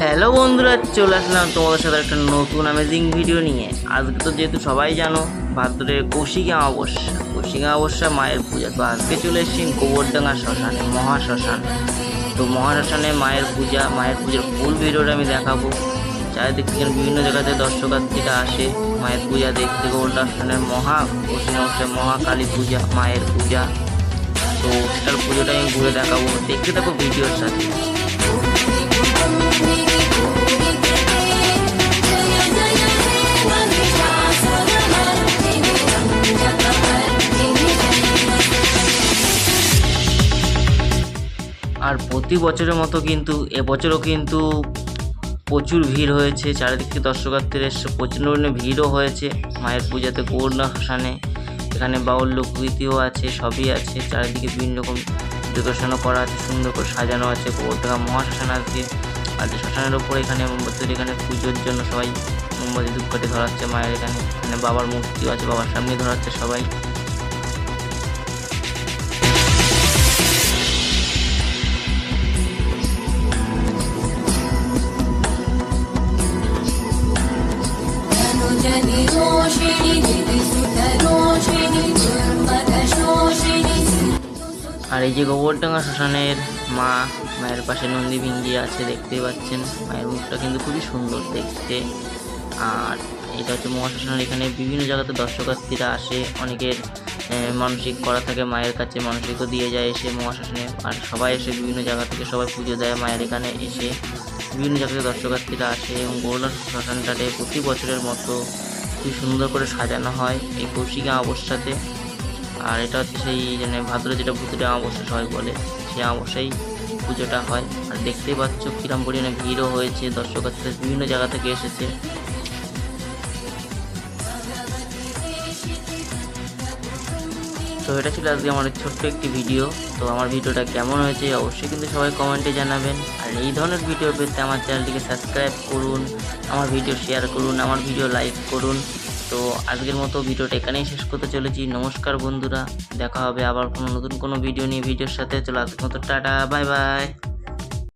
Hello বন্ধুরা, চলে আসলাম তোমাদের সাথে একটা নতুন অ্যামেজিং ভিডিও নিয়ে। আজকে তো যেহেতু সবাই জানো ভাদ্রের কৌশিকী অমাবস্যা। কৌশিকী অমাবস্যা মায়ের পূজা। তো আজকে চলে এসেছি গোবরডাঙ্গা শ্মশানে মহাশ্মশান তো মহা শ্মশানে মায়ের পূজা, মায়ের পূজার ফুল ভিডিওটা আমি দেখাবো। চারিদিক থেকে বিভিন্ন জায়গাতে দর্শকার্থীরা আসে মায়ের পূজা দেখতে। গোবরডাঙ্গা মহা কৌশিকী অমাবস্যা মহাকালী পূজা, মায়ের পূজা। তো সেটার পুজোটা আমি ঘুরে দেখাবো। দেখতে থাকো ভিডিওর সাথে। আর প্রতি বছরের মতো কিন্তু এবছরও কিন্তু প্রচুর ভিড় হয়েছে, চারিদিক দর্শকার্থীরা এসে প্রচুর পরিমাণে ভিড়ও হয়েছে। মায়ের পূজাতে গৌরনা শ্মশানে এখানে বাউল লোকগীতিও আছে, সবই আছে, চারিদিকে বিভিন্ন রকম ডেকোরেশনও করা আছে, সুন্দর করে সাজানো আছে গোবর্ধকা মহাশ্মশান আছে। আর শ্মশানের ওপরে এখানে মোমবাতির এখানে পুজোর জন্য সবাই মোমবাতি ধূপকাঠি ধরাচ্ছে, মায়ের এখানে এখানে বাবার মূর্তিও আছে, বাবার সামনে ধরাচ্ছে সবাই। জানি আর এই যে গোবরডাঙ্গা শ্মশানের মা, মায়ের পাশে নন্দী ভিঙ্গি আছে, দেখতেই পাচ্ছেন। মায়ের মুখটা কিন্তু খুবই সুন্দর দেখতে। আর এটা হচ্ছে মহাশ্মশানের এখানে বিভিন্ন জায়গাতে দর্শকার্থীরা আসে। অনেকের মানসিক করা থাকে, মায়ের কাছে মানসিকও দিয়ে যায় এসে মহাশ্মশানে। আর সবাই এসে বিভিন্ন জায়গা থেকে সবাই পুজো দেয় মায়ের এখানে এসে। বিভিন্ন জায়গাতে দর্শকার্থীরা আসে এবং গৌরডাঙ্গা শ্মশানটাতে প্রতি বছরের মতো খুব সুন্দর করে সাজানো হয় এই কৌশিকী অবস্থাতে। আর এটা হচ্ছে সেই মানে ভাদ্র যেটা ভূতের অমাবস্যা সবাই বলে, সেই অমাবস্যাই পুজোটা হয়। আর দেখতেই পাচ্ছ কিরম পরিমাণে ভিড়ও হয়েছে দর্শকার্থীরা বিভিন্ন জায়গা থেকে এসেছে। তো এটা ছিল আজকে আমার ছোট্ট একটি ভিডিও। তো আমার ভিডিওটা কেমন হয়েছে অবশ্যই কিন্তু সবাই কমেন্টে জানাবেন। আর এই ধরনের ভিডিও পেতে আমার চ্যানেলটিকে সাবস্ক্রাইব করুন, আমার ভিডিও শেয়ার করুন, আমার ভিডিও লাইক করুন। তো আজকের মতো ভিডিওটা এখানেই শেষ করতে চলেছি। নমস্কার বন্ধুরা, দেখা হবে আবার কোনো নতুন কোনো ভিডিও নিয়ে। ভিডিওর সাথে চলো আজকের মতো। Tata, bye bye.